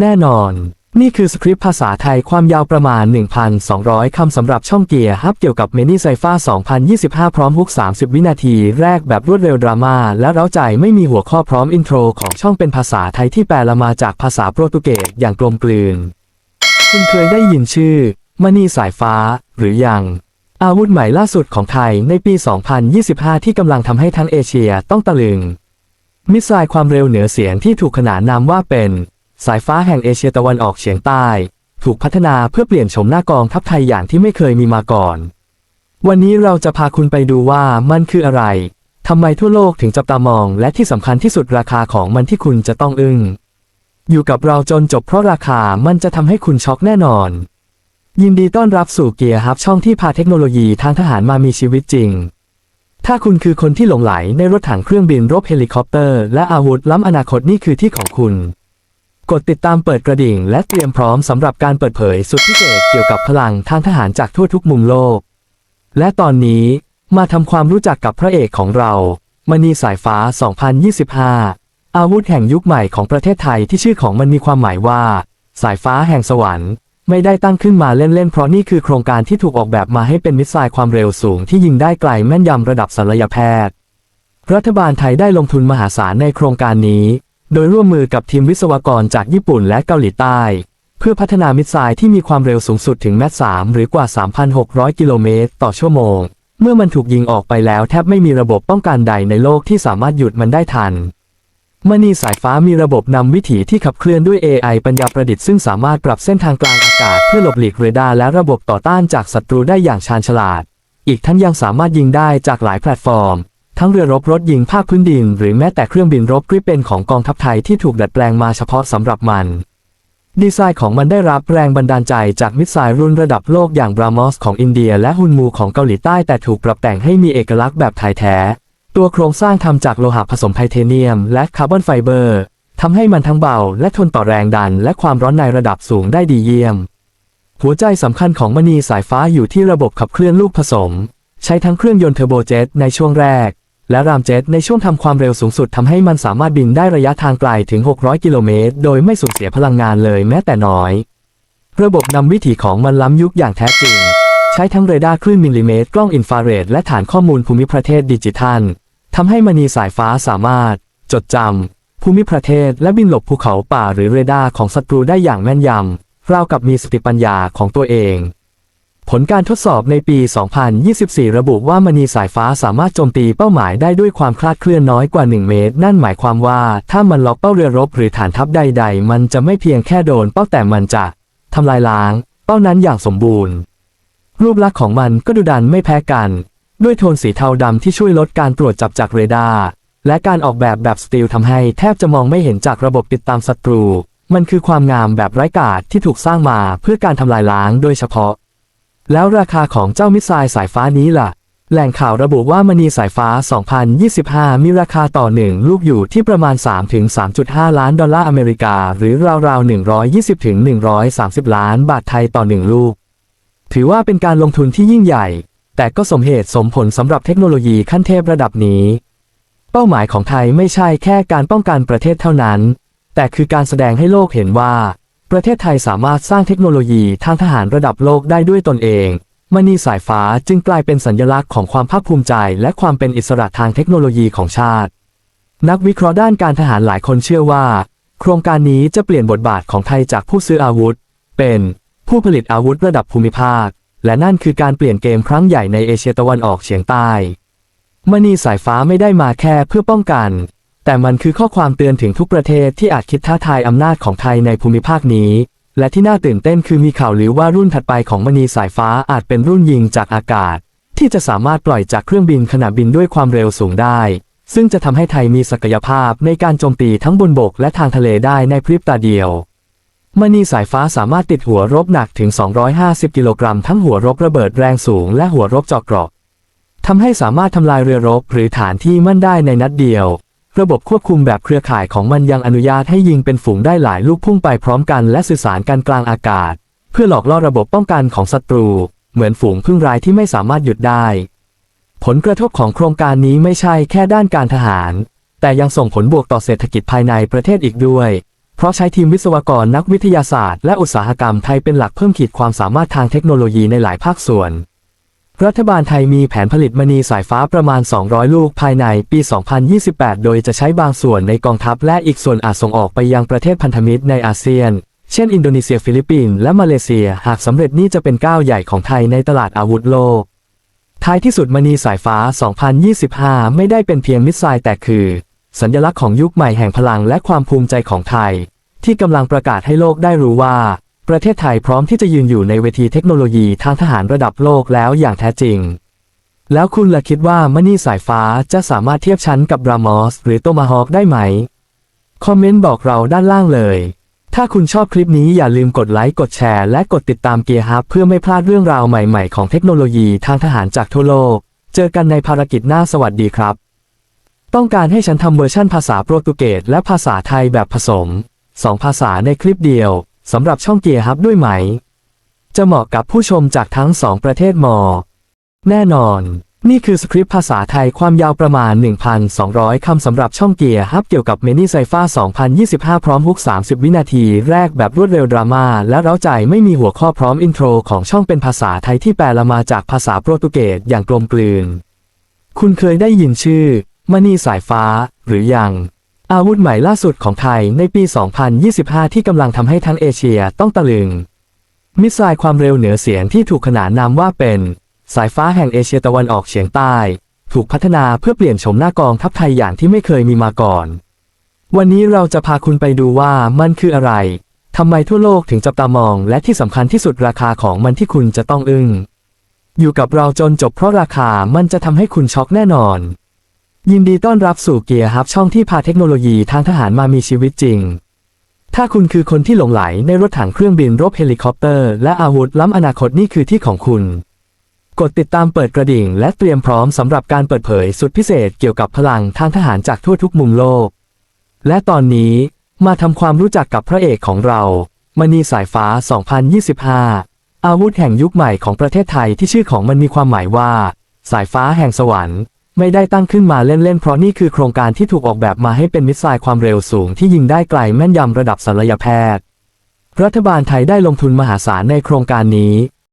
แน่นอน นี่คือสคริปต์ภาษาไทยความยาวประมาณ 1,200 คำสำหรับช่องเกียร์ฮับเกี่ยวกับเมนี่ไซฟ้า 2025 พร้อมฮุก 30 วินาทีแรกแบบรวดเร็วดราม่าและเร้าใจไม่มีหัวข้อพร้อมอินโทรของช่องเป็นภาษาไทยที่แปลมาจากภาษาโปรตุเกสอย่างกลมกลืน คุณเคยได้ยินชื่อมณีสายฟ้า หรือยัง อาวุธใหม่ล่าสุดของไทยในปี 2025 ที่กำลังทำให้ทั้งเอเชียต้องตะลึง มิสไซล์ความเร็วเหนือเสียงที่ถูกขนานนามว่าเป็น สายฟ้าแห่งเอเชียตะวันออกเฉียงใต้ ถูกพัฒนาเพื่อเปลี่ยนโฉมหน้ากองทัพไทยอย่างที่ไม่เคยมีมาก่อน วันนี้เราจะพาคุณไปดูว่ามันคืออะไรทำไมทั่วโลกถึงจับตามอง และที่สำคัญที่สุดราคาของมันที่คุณจะต้องอึ้ง อยู่กับเราจนจบเพราะราคามันจะทำให้คุณช็อกแน่นอน ยินดีต้อนรับสู่เกียร์ฮับช่องที่พาเทคโนโลยีทางทหารมามีชีวิตจริง ถ้าคุณคือคนที่หลงไหลในรถถังเครื่องบินรบเฮลิคอปเตอร์ และอาวุธล้ำอนาคตนี่คือที่ของคุณ กดติดตามเปิดกระดิ่ง และเตรียมพร้อมสำหรับการเปิดเผยสุดพิเศษเกี่ยวกับพลังทางทหารจากทั่วทุกมุมโลก และตอนนี้มาทำความรู้จักกับพระเอกของเรามณีสายฟ้า 2025 อาวุธแห่งยุคใหม่ของประเทศไทยที่ชื่อของมันมีความหมายว่า สายฟ้าแห่งสวรรค์ไม่ได้ตั้งขึ้นมาเล่นๆ เพราะนี่คือโครงการที่ถูกออกแบบมาให้เป็นมิสไซล์ความเร็วสูงที่ยิงได้ไกลแม่นยำระดับศัลยแพทย์ รัฐบาลไทยได้ลงทุนมหาศาลในโครงการนี้ โดยร่วมมือกับทีมวิศวกรจากญี่ปุ่นและเกาหลีใต้ เพื่อพัฒนามิสไซล์ที่มีความเร็วสูงสุดถึงแมต3หรือกว่า 3,600 กิโลเมตรต่อชั่วโมง เมื่อมันถูกยิงออกไปแล้วแทบไม่มีระบบป้องกันใดในโลกที่สามารถหยุดมันได้ทัน มณีสายฟ้ามีระบบนำวิถีที่ขับเคลื่อนด้วย AI ปัญญาประดิษฐ์ซึ่งสามารถปรับเส้นทางกลางอากาศเพื่อหลบหลีกเรดาร์และระบบต่อต้านจากศัตรูได้อย่างชาญฉลาด อีกทั้งยังสามารถยิงได้จากหลายแพลตฟอร์ม ทั้งเรือรบรถยิงภาคพื้นดิน หรือแม้แต่เครื่องบินรบกริเป็นของกองทัพไทยที่ถูกดัดแปลงมาเฉพาะสำหรับมัน ดีไซน์ของมันได้รับแรงบันดาลใจจากมิสไซล์รุ่นระดับโลกอย่างบรามอสของอินเดีย และฮุนมูของเกาหลีใต้แต่ถูกปรับแต่งให้มีเอกลักษณ์แบบไทยแท้ ตัวโครงสร้างทำจากโลหะผสมไทเทเนียม และคาร์บอนไฟเบอร์ทำให้มันทั้งเบา และทนต่อแรงดัน และความร้อนในระดับสูงได้ดีเยี่ยม หัวใจสำคัญของมณีสายฟ้าอยู่ที่ระบบขับเคลื่อนลูกผสม ใช้ทั้งเครื่องยนต์เทอร์โบเจ็ตในช่วงแรก และรามเจ็ตในช่วงทำความเร็วสูงสุดทำให้มันสามารถบินได้ระยะทางไกลถึง 600 กิโลเมตร โดยไม่สูญเสียพลังงานเลยแม้แต่น้อย ระบบนำวิถีของมันล้ำยุคอย่างแท้จริง ใช้ทั้งเรดาร์คลื่นมิลลิเมตร กล้องอินฟราเรด และฐานข้อมูลภูมิประเทศดิจิทัลทำให้มณีสายฟ้าสามารถ จดจำภูมิประเทศ และบินหลบภูเขาป่าหรือเรดาร์ของศัตรูได้อย่างแม่นยำราวกับมีสติปัญญาของตัวเอง ผลการทดสอบในปี 2024 ระบุว่ามณีสายฟ้าสามารถโจมตีเป้าหมายได้ด้วยความคลาดเคลื่อนน้อยกว่า 1 เมตร นั่นหมายความว่าถ้ามันล็อกเป้าเรือรบหรือฐานทัพใด ๆ มันจะไม่เพียงแค่โดนเป้าแต่มันจะทำลายล้าง เป้านั้นอย่างสมบูรณ์ รูปลักษณ์ของมันก็ดุดันไม่แพ้กัน ด้วยโทนสีเทาดำที่ช่วยลดการตรวจจับจากเรดาร์ และการออกแบบแบบสตีลทำให้แทบจะมองไม่เห็นจากระบบติดตามศัตรู มันคือความงามแบบไร้กาศที่ถูกสร้างมาเพื่อการทำลายล้างโดยเฉพาะ แล้วราคาของเจ้ามิสไซล์สายฟ้านี้ล่ะ แหล่งข่าวระบุว่ามณีสายฟ้า 2025 มีราคาต่อหนึ่งลูกอยู่ที่ประมาณ 3-3.5 ล้านดอลลาร์อเมริกา หรือราวๆ 120-130 ล้านบาทไทยต่อหนึ่งลูก ถือว่าเป็นการลงทุนที่ยิ่งใหญ่ แต่ก็สมเหตุสมผลสำหรับเทคโนโลยีขั้นเทพระดับนี้ เป้าหมายของไทยไม่ใช่แค่การป้องกันประเทศเท่านั้น แต่คือการแสดงให้โลกเห็นว่า ประเทศไทยสามารถสร้างเทคโนโลยีทางทหารระดับโลกได้ด้วยตนเองมณีสายฟ้าจึงกลายเป็นสัญลักษณ์ของความภาคภูมิใจ และความเป็นอิสระทางเทคโนโลยีของชาติ นักวิเคราะห์ด้านการทหารหลายคนเชื่อว่า โครงการนี้จะเปลี่ยนบทบาทของไทยจากผู้ซื้ออาวุธ เป็น ผู้ผลิตอาวุธระดับภูมิภาค และนั่นคือการเปลี่ยนเกมครั้งใหญ่ในเอเชียตะวันออกเฉียงใต้มณีสายฟ้าไม่ได้มาแค่เพื่อป้องกัน แต่มันคือข้อความเตือนถึงทุกประเทศที่อาจคิดท้าทายอำนาจของไทยในภูมิภาคนี้ และที่น่าตื่นเต้นคือมีข่าวลือว่ารุ่นถัดไปของมณีสายฟ้าอาจเป็นรุ่นยิงจากอากาศ ที่จะสามารถปล่อยจากเครื่องบินขณะบินด้วยความเร็วสูงได้ ซึ่งจะทำให้ไทยมีศักยภาพในการโจมตีทั้งบนบกและทางทะเลได้ในพริบตาเดียว มณีสายฟ้าสามารถติดหัวรบหนักถึง 250 กิโลกรัมทั้งหัวรบระเบิดแรงสูงและหัวรบเจอกเกราะทำให้สามารถทำลายเรือรบหรือฐานที่มั่นได้ในนัดเดียว ระบบควบคุมแบบเครือข่ายของมันยังอนุญาตให้ยิงเป็นฝูงได้หลายลูกพุ่งไปพร้อมกันและสื่อสารกันกลางอากาศ เพื่อหลอกล่อระบบป้องกันของศัตรู เหมือนฝูงพึ่งร้ายที่ไม่สามารถหยุดได้ ผลกระทบของโครงการนี้ไม่ใช่แค่ด้านการทหาร แต่ยังส่งผลบวกต่อเศรษฐกิจภายในประเทศอีกด้วย เพราะใช้ทีมวิศวกรนักวิทยาศาสตร์และอุตสาหกรรมไทยเป็นหลักเพิ่มขีดความสามารถทางเทคโนโลยีในหลายภาคส่วน รัฐบาลไทยมีแผนผลิตมณีสายฟ้าประมาณ 200 ลูกภายในปี 2028 โดยจะใช้บางส่วนในกองทัพและอีกส่วนอาจส่งออกไปยังประเทศพันธมิตรในอาเซียน เช่น อินโดนีเซียฟิลิปปินส์และมาเลเซีย หากสำเร็จนี่จะเป็นก้าวใหญ่ของไทยในตลาดอาวุธโลกท้ายที่สุดมณีสายฟ้า 2025 ไม่ได้เป็นเพียงมิสไซล์แต่คือ สัญลักษณ์ของยุคใหม่แห่งพลังและความภูมิใจของไทย ที่กำลังประกาศให้โลกได้รู้ว่า ประเทศไทยพร้อมที่จะยืนอยู่ในเวทีเทคโนโลยีทางทหารระดับโลกแล้วอย่างแท้จริง แล้วคุณล่ะคิดว่ามณีสายฟ้าจะสามารถเทียบชั้นกับรามอสหรือโตมาฮอคได้ไหม คอมเมนต์บอกเราด้านล่างเลย ถ้าคุณชอบคลิปนี้อย่าลืมกดไลค์กดแชร์และกดติดตามเกียร์ฮับเพื่อไม่พลาดเรื่องราวใหม่ๆของเทคโนโลยีทางทหารจากทั่วโลก เจอกันในภารกิจหน้าสวัสดีครับ ต้องการให้ฉันทำเวอร์ชั่นภาษาโปรตุเกสและภาษาไทยแบบผสมสองภาษาในคลิปเดียวสำหรับช่องเกียร์ฮับด้วยไหม จะเหมาะกับผู้ชมจากทั้งสองประเทศมอ แน่นอน นี่คือสคริปต์ภาษาไทยความยาวประมาณ 1,200 คำสำหรับช่องเกียร์ฮับเกี่ยวกับเมนี่ไซฟ้า 2025 พร้อมฮุก 30 วินาทีแรกแบบรวดเร็วดราม่าและเร้าใจไม่มีหัวข้อพร้อมอินโทรของช่องเป็นภาษาไทยที่แปลละมาจากภาษาโปรตุเกสอย่างกลมกลืน คุณเคยได้ยินชื่อ มณีสายฟ้า หรือยัง อาวุธใหม่ล่าสุดของไทยในปี 2025 ที่กำลังทำให้ทั้งเอเชียต้องตะลึง มิสไซล์ความเร็วเหนือเสียงที่ถูกขนานนามว่าเป็น สายฟ้าแห่งเอเชียตะวันออกเฉียงใต้ ถูกพัฒนาเพื่อเปลี่ยนโฉมหน้ากองทัพไทยอย่างที่ไม่เคยมีมาก่อน วันนี้เราจะพาคุณไปดูว่ามันคืออะไรทำไมทั่วโลกถึงจับตามอง และที่สำคัญที่สุดราคาของมันที่คุณจะต้องอึ้งอยู่กับเราจนจบเพราะราคามันจะทำให้คุณช็อกแน่นอน ยินดีต้อนรับสู่เกียร์ฮับช่องที่พาเทคโนโลยีทางทหารมามีชีวิตจริง ถ้าคุณคือคนที่หลงไหลในรถถังเครื่องบินรบเฮลิคอปเตอร์ และอาวุธล้ำอนาคตนี่คือที่ของคุณ กดติดตามเปิดกระดิ่ง และเตรียมพร้อมสำหรับการเปิดเผยสุดพิเศษเกี่ยวกับพลังทางทหารจากทั่วทุกมุมโลก และตอนนี้มาทำความรู้จักกับพระเอกของเรามณีสายฟ้า 2025 อาวุธแห่งยุคใหม่ของประเทศไทยที่ชื่อของมันมีความหมายว่า สายฟ้าแห่งสวรรค์ ไม่ได้ตั้งขึ้นมาเล่นๆ เพราะนี่คือโครงการที่ถูกออกแบบมาให้เป็นมิสไซล์ความเร็วสูงที่ยิงได้ไกลแม่นยำระดับศัลยแพทย์ รัฐบาลไทยได้ลงทุนมหาศาลในโครงการนี้